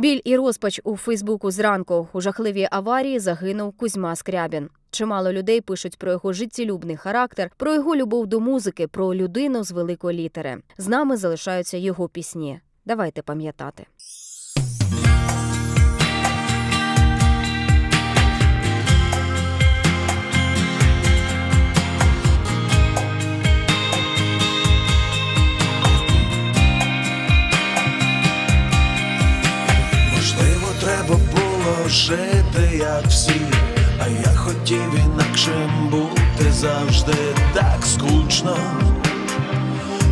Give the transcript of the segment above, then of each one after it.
Біль і розпач у Фейсбуку зранку. У жахливій аварії загинув Кузьма Скрябін. Чимало людей пишуть про його життєлюбний характер, про його любов до музики, про людину з великої літери. З нами залишаються його пісні. Давайте пам'ятати. Було жити, як всі, а я хотів інакшим бути завжди. Так скучно,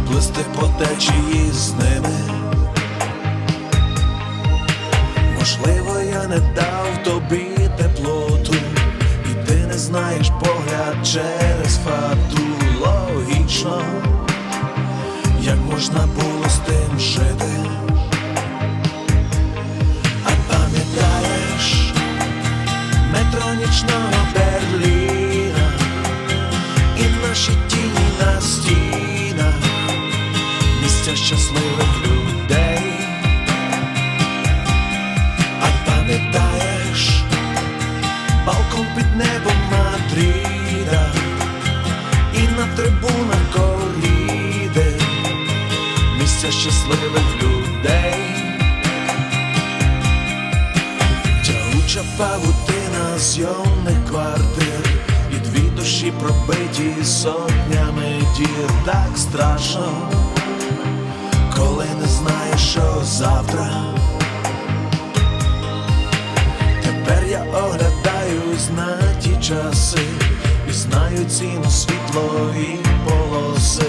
плисти по течії з ними. Можливо, я не дав тобі теплоту, і ти не знаєш погляд через фату. Логічно, як можна метро Берліна. І наші тіні на стінах, місця щасливих людей. А пам'ятаєш балкон під небом Мадріда. І на трибунах коріди, місця щасливих людей. Павутина зйомних квартир І дві душі пробиті сотнями дір Так страшно, коли не знаєш, що завтра. Тепер я оглядаюсь на ті часи І знаю ціну світлої полоси Не варто